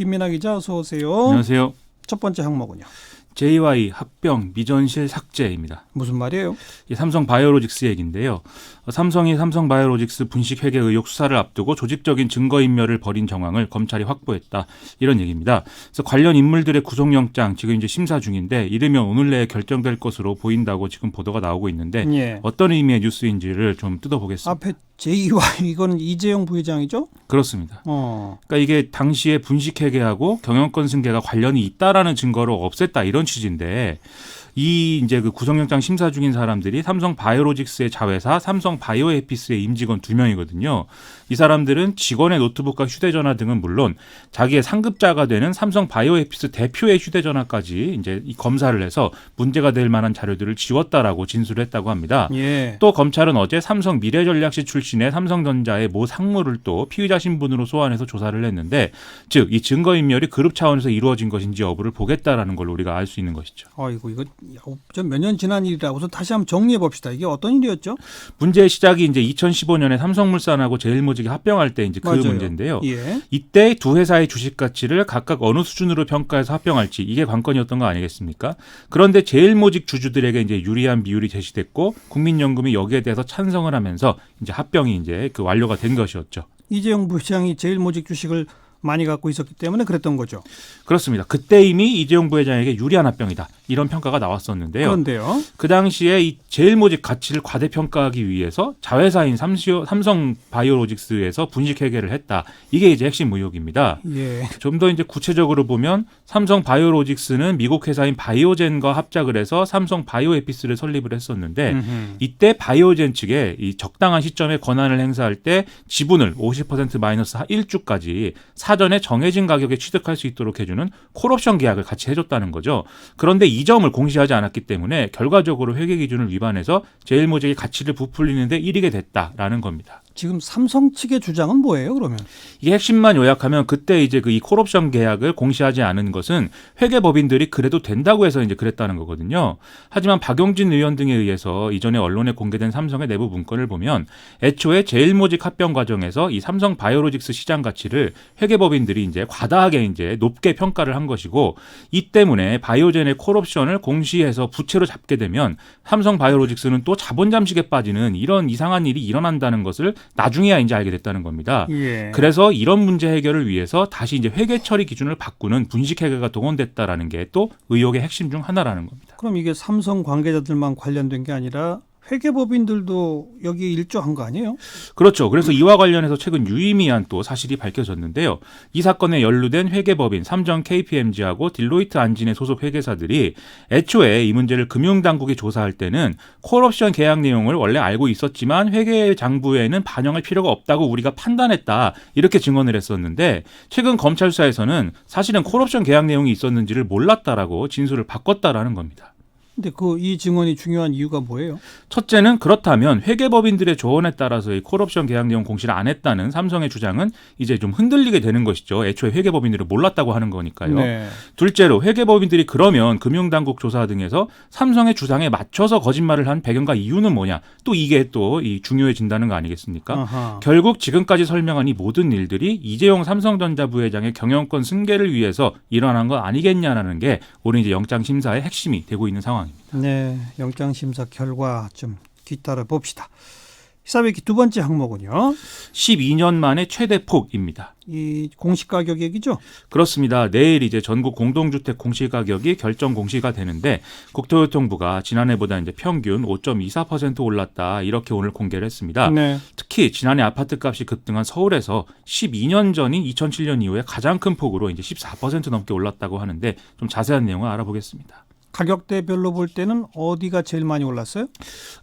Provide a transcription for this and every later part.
김민아 기자 어서 오세요. 안녕하세요. 첫 번째 항목은요. JY 합병 미전실 삭제입니다. 무슨 말이에요? 이 삼성 바이오로직스 얘기인데요. 어, 삼성이 삼성 바이오로직스 분식 회계 의혹 수사를 앞두고 조직적인 증거 인멸을 벌인 정황을 검찰이 확보했다. 이런 얘기입니다. 그래서 관련 인물들의 구속영장 지금 이제 심사 중인데 이르면 오늘 내에 결정될 것으로 보인다고 지금 보도가 나오고 있는데 예. 어떤 의미의 뉴스인지를 좀 뜯어보겠습니다. 앞에 제2와 이거는 이재용 부회장이죠? 그렇습니다. 어. 그러니까 이게 당시에 분식 회계하고 경영권 승계가 관련이 있다라는 증거로 없앴다 이런 취지인데 이 이제 그 구속영장 심사 중인 사람들이 삼성 바이오로직스의 자회사 삼성 바이오에피스의 임직원 두 명이거든요. 이 사람들은 직원의 노트북과 휴대전화 등은 물론 자기의 상급자가 되는 삼성 바이오에피스 대표의 휴대전화까지 이제 이 검사를 해서 문제가 될 만한 자료들을 지웠다라고 진술을 했다고 합니다. 예. 또 검찰은 어제 삼성 미래전략실 출신의 삼성전자의 모 상무를 또 피의자 신분으로 소환해서 조사를 했는데 즉 이 증거인멸이 그룹 차원에서 이루어진 것인지 여부를 보겠다라는 걸 우리가 알 수 있는 것이죠. 아이고 이거 몇년 지난 일이라고서 다시 한번 정리해 봅시다. 이게 어떤 일이었죠? 문제의 시작이 이제 2015년에 삼성물산하고 제일모직이 합병할 때 이제 그 맞아요. 문제인데요. 예. 이때 두 회사의 주식 가치를 각각 어느 수준으로 평가해서 합병할지 이게 관건이었던 거 아니겠습니까? 그런데 제일모직 주주들에게 이제 유리한 비율이 제시됐고 국민연금이 여기에 대해서 찬성을 하면서 이제 합병이 이제 그 완료가 된 것이었죠. 이재용 부회장이 제일모직 주식을 많이 갖고 있었기 때문에 그랬던 거죠. 그렇습니다. 그때 이미 이재용 부회장에게 유리한 합병이다 이런 평가가 나왔었는데요. 그런데요. 그 당시에 이 제일 모직 가치를 과대평가하기 위해서 자회사인 삼시오, 삼성 바이오로직스에서 분식 회계를 했다. 이게 이제 핵심 의혹입니다. 예. 좀 더 이제 구체적으로 보면 삼성 바이오로직스는 미국 회사인 바이오젠과 합작을 해서 삼성 바이오에피스를 설립을 했었는데 음흠. 이때 바이오젠 측에 이 적당한 시점에 권한을 행사할 때 지분을 50% 마이너스 1주까지 사전에 정해진 가격에 취득할 수 있도록 해주는 콜옵션 계약을 같이 해줬다는 거죠. 그런데 이 점을 공시하지 않았기 때문에 결과적으로 회계 기준을 위반해서 제일모직의 가치를 부풀리는데 이르게 됐다라는 겁니다. 지금 삼성 측의 주장은 뭐예요? 그러면 이게 핵심만 요약하면 그때 이제 그 이 콜옵션 계약을 공시하지 않은 것은 회계 법인들이 그래도 된다고 해서 이제 그랬다는 거거든요. 하지만 박용진 의원 등에 의해서 이전에 언론에 공개된 삼성의 내부 문건을 보면 애초에 제일모직 합병 과정에서 이 삼성 바이오로직스 시장 가치를 회계 법인들이 이제 과다하게 이제 높게 평가를 한 것이고 이 때문에 바이오젠의 콜옵션을 공시해서 부채로 잡게 되면 삼성 바이오로직스는 또 자본 잠식에 빠지는 이런 이상한 일이 일어난다는 것을 나중에야 이제 알게 됐다는 겁니다. 예. 그래서 이런 문제 해결을 위해서 다시 이제 회계 처리 기준을 바꾸는 분식 회계가 동원됐다라는 게 또 의혹의 핵심 중 하나라는 겁니다. 그럼 이게 삼성 관계자들만 관련된 게 아니라 회계법인들도 여기 일조한 거 아니에요? 그렇죠. 그래서 이와 관련해서 최근 유의미한 또 사실이 밝혀졌는데요. 이 사건에 연루된 회계법인 삼정 KPMG하고 딜로이트 안진의 소속 회계사들이 애초에 이 문제를 금융당국이 조사할 때는 콜옵션 계약 내용을 원래 알고 있었지만 회계 장부에는 반영할 필요가 없다고 우리가 판단했다. 이렇게 증언을 했었는데 최근 검찰 수사에서는 사실은 콜옵션 계약 내용이 있었는지를 몰랐다라고 진술을 바꿨다라는 겁니다. 근데 그 이 증언이 중요한 이유가 뭐예요? 첫째는 그렇다면 회계법인들의 조언에 따라서 이 콜옵션 계약 내용 공시를 안 했다는 삼성의 주장은 이제 좀 흔들리게 되는 것이죠. 애초에 회계법인들을 몰랐다고 하는 거니까요. 네. 둘째로 회계법인들이 그러면 금융당국 조사 등에서 삼성의 주장에 맞춰서 거짓말을 한 배경과 이유는 뭐냐? 또 이게 또 이 중요해진다는 거 아니겠습니까? 아하. 결국 지금까지 설명한 이 모든 일들이 이재용 삼성전자 부회장의 경영권 승계를 위해서 일어난 거 아니겠냐라는 게 오늘 이제 영장 심사의 핵심이 되고 있는 상황입니다. 네, 영장 심사 결과 좀 뒤따라 봅시다. 히사베키 두 번째 항목은요. 12년 만에 최대 폭입니다. 이 공시 가격 얘기죠? 그렇습니다. 내일 이제 전국 공동주택 공시 가격이 결정 공시가 되는데 국토교통부가 지난해보다 이제 평균 5.24% 올랐다 이렇게 오늘 공개를 했습니다. 네. 특히 지난해 아파트 값이 급등한 서울에서 12년 전인 2007년 이후에 가장 큰 폭으로 이제 14% 넘게 올랐다고 하는데 좀 자세한 내용을 알아보겠습니다. 가격대별로 볼 때는 어디가 제일 많이 올랐어요?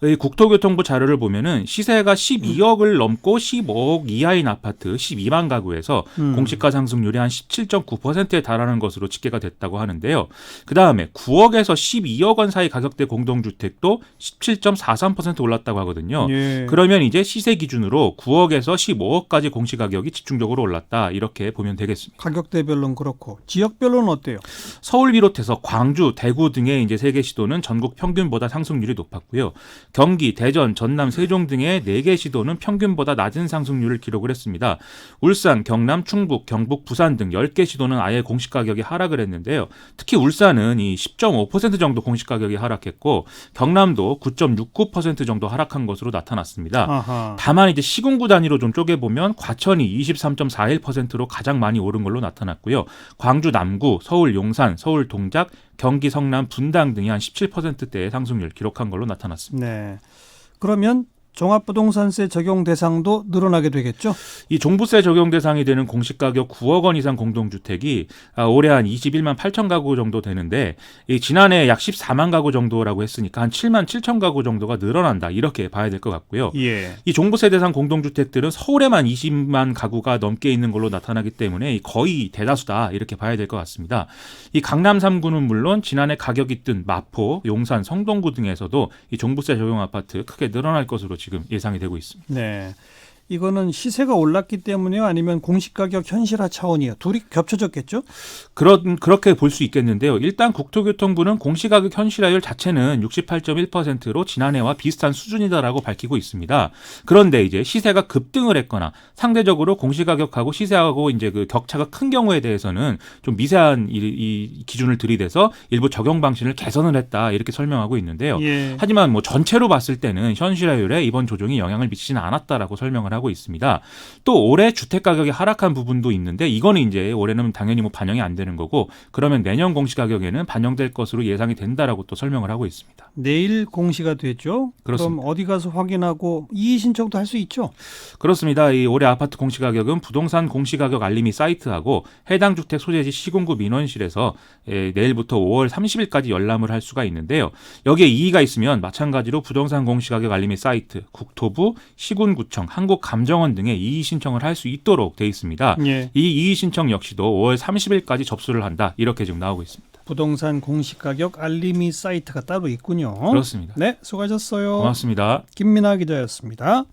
이 국토교통부 자료를 보면은 시세가 12억을 넘고 15억 이하인 아파트 12만 가구에서 음. 공시가 상승률이 한 17.9%에 달하는 것으로 집계가 됐다고 하는데요. 그 다음에 9억에서 12억 원 사이 가격대 공동주택도 17.43% 올랐다고 하거든요. 예. 그러면 이제 시세 기준으로 9억에서 15억까지 공시 가격이 집중적으로 올랐다 이렇게 보면 되겠습니다. 가격대별로는 그렇고 지역별로는 어때요? 서울 비롯해서 광주, 대구 등의 이제 세 개 시도는 전국 평균보다 상승률이 높았고요. 경기, 대전, 전남, 세종 등의 네 개 시도는 평균보다 낮은 상승률을 기록을 했습니다. 울산, 경남, 충북, 경북, 부산 등 10개 시도는 아예 공시 가격이 하락을 했는데요. 특히 울산은 이 10.5% 정도 공시 가격이 하락했고 경남도 9.69% 정도 하락한 것으로 나타났습니다. 아하. 다만 이제 시군구 단위로 좀 쪼개 보면 과천이 23.41%로 가장 많이 오른 걸로 나타났고요. 광주 남구, 서울 용산, 서울 동작, 경기 성남, 분당 등이 한 17%대의 상승률 기록한 걸로 나타났습니다. 네. 그러면 종합부동산세 적용 대상도 늘어나게 되겠죠? 이 종부세 적용 대상이 되는 공시가격 9억 원 이상 공동주택이 아, 올해 한 21만 8천 가구 정도 되는데 이 지난해 약 14만 가구 정도라고 했으니까 한 7만 7천 가구 정도가 늘어난다 이렇게 봐야 될 것 같고요. 예. 이 종부세 대상 공동주택들은 서울에만 20만 가구가 넘게 있는 걸로 나타나기 때문에 거의 대다수다 이렇게 봐야 될 것 같습니다. 이 강남 3구는 물론 지난해 가격이 뜬 마포, 용산, 성동구 등에서도 이 종부세 적용 아파트 크게 늘어날 것으로 지금 예상이 되고 있습니다. 네. 이거는 시세가 올랐기 때문이요, 아니면 공시가격 현실화 차원이요. 둘이 겹쳐졌겠죠? 그런 그렇게 볼 수 있겠는데요. 일단 국토교통부는 공시가격 현실화율 자체는 68.1%로 지난해와 비슷한 수준이다라고 밝히고 있습니다. 그런데 이제 시세가 급등을 했거나 상대적으로 공시가격하고 시세하고 이제 그 격차가 큰 경우에 대해서는 좀 미세한 이, 이 기준을 들이대서 일부 적용 방식을 개선을 했다 이렇게 설명하고 있는데요. 예. 하지만 뭐 전체로 봤을 때는 현실화율에 이번 조정이 영향을 미치지는 않았다라고 설명을 하고 있습니다. 또 올해 주택 가격이 하락한 부분도 있는데 이거는 이제 올해는 당연히 뭐 반영이 안 되는 거고 그러면 내년 공시 가격에는 반영될 것으로 예상이 된다라고 또 설명을 하고 있습니다. 내일 공시가 되죠? 그렇습니다. 그럼 어디 가서 확인하고 이의 신청도 할 수 있죠? 그렇습니다. 이 올해 아파트 공시 가격은 부동산 공시 가격 알림이 사이트하고 해당 주택 소재지 시군구 민원실에서 예, 내일부터 5월 30일까지 열람을 할 수가 있는데요. 여기에 이의가 있으면 마찬가지로 부동산 공시 가격 알림이 사이트, 국토부, 시군구청, 한국 감정원 등에 이의 신청을 할 수 있도록 돼 있습니다. 예. 이 이의 신청 역시도 5월 30일까지 접수를 한다. 이렇게 지금 나오고 있습니다. 부동산 공시가격 알림이 사이트가 따로 있군요. 그렇습니다. 네, 수고하셨어요. 고맙습니다. 김민아 기자였습니다.